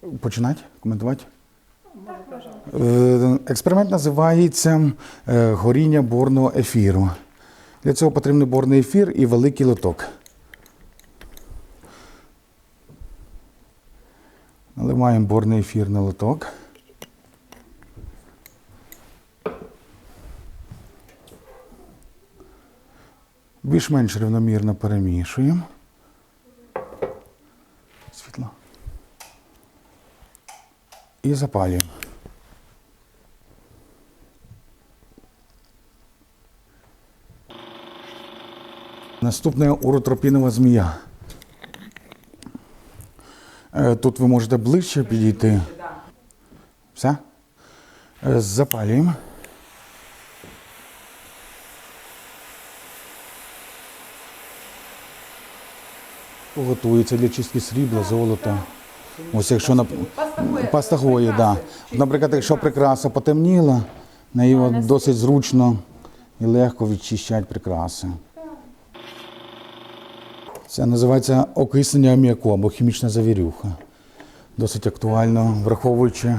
Починати коментувати? Е, Експеримент називається е, горіння борного ефіру. Для цього потрібен борний ефір і великий лоток. Наливаємо борний ефір на лоток. Більш-менш рівномірно перемішуємо. І запалюємо. Наступне уротропінова змія. Е, Тут ви можете ближче підійти. Все? Е, Запалюємо. Готується для чистки срібла, золота. Ось якщо на паста Гої, да. Наприклад, якщо прикраса потемніла, неї от досить зручно і легко відчищати прикраси. Це називається окиснення аміаку або хімічна завірюха. Досить актуально, враховуючи,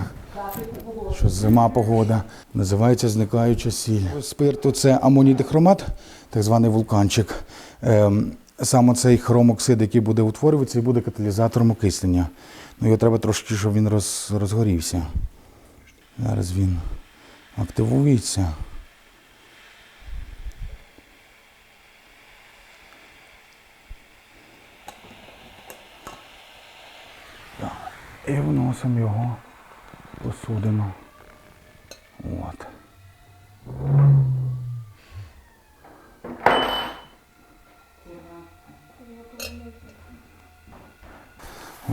що зима погода. Називається зникаюча сіль. Спирту це амонідихромат, так званий вулканчик. Саме цей хромоксид, який буде утворюватися, і буде каталізатором окиснення. Ну, його треба трошки, щоб він роз, розгорівся. Зараз він активується. І вносимо його посудину. От.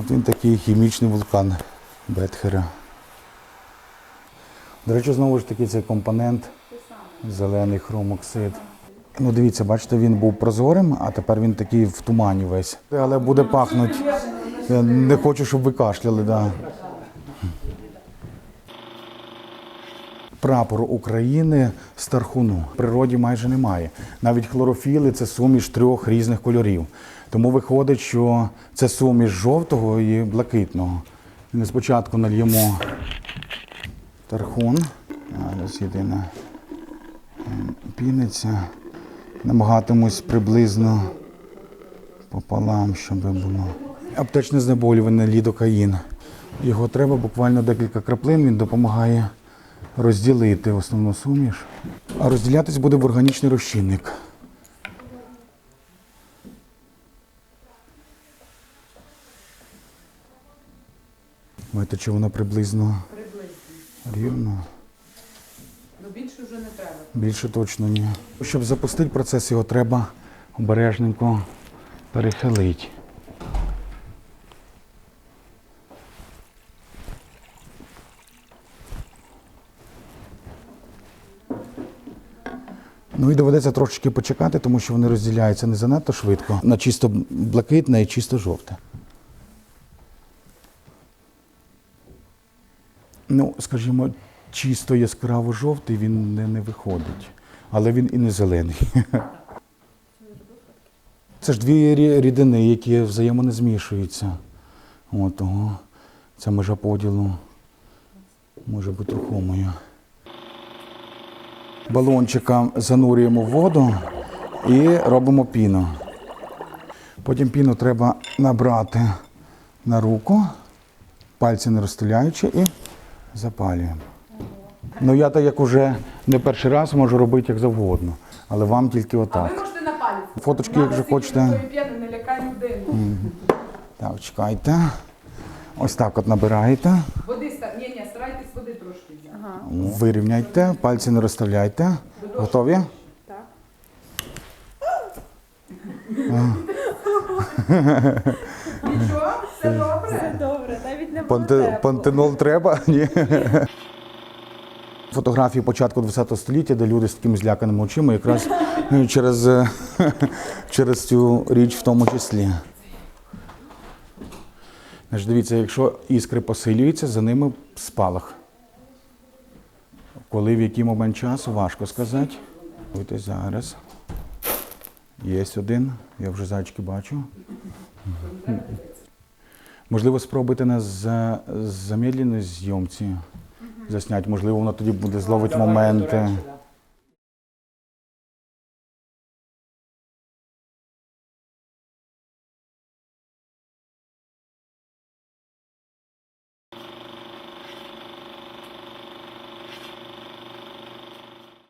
От він такий хімічний вулкан Бетхера. До речі, знову ж таки, цей компонент зелений хромоксид. Ну, дивіться, бачите, він був прозорим, а тепер він такий в тумані весь. Але буде пахнути. Я не хочу, щоб ви кашляли, да. Прапор України з тархуну. В природі майже немає. Навіть хлорофіли це суміш трьох різних кольорів. Тому виходить, що це суміш жовтого і блакитного. Ми спочатку нальємо тархун. Зараз єдина м, піниться. Намагатимусь приблизно пополам, щоб було. Аптечне знеболювання лідокаїн. Його треба буквально декілька краплин, він допомагає розділити основну суміш. А розділятись буде в органічний розчинник. Знаєте, чи воно приблизно рівно? Ну більше вже не треба. Більше точно ні. Щоб запустити процес, його треба обережненько перехилити. Ну і доведеться трошечки почекати, тому що вони розділяються не занадто швидко на чисто блакитне і чисто жовте. Ну, скажімо, чисто яскраво жовтий він не, не виходить, але він і не зелений. Це ж дві рідини, які взаємно змішуються. От того. Ця межа поділу може бути рухомою. Балончика занурюємо в воду і робимо піну. Потім піну треба набрати на руку, пальці не розстріляючи, і запалюємо. Ну я так як уже не перший раз можу робити як завгодно, але вам тільки А ви можете на палець. Фоточки, якщо хочете. Не лякай людину. Так, чекайте. Ось так от набираєте, Води ста... Ні, ні, старайтесь води трошки взяти. Ага. вирівняйте, пальці не розставляйте. Готові? Так. Нічого, все добре. Добре, навіть не було Панте, тепло. пантенол треба? Ні. Фотографії початку ХХ століття, де люди з такими зляканими очима, якраз е, через, е, через цю річ в тому числі. Значить, дивіться, якщо іскри посилюються, за ними спалах. Коли в який момент часу, важко сказати. Ось зараз. Є один, я вже зайчики бачу. Можливо, спробуйте на за- замедленій зйомці засняти. Можливо, воно тоді буде до моменти.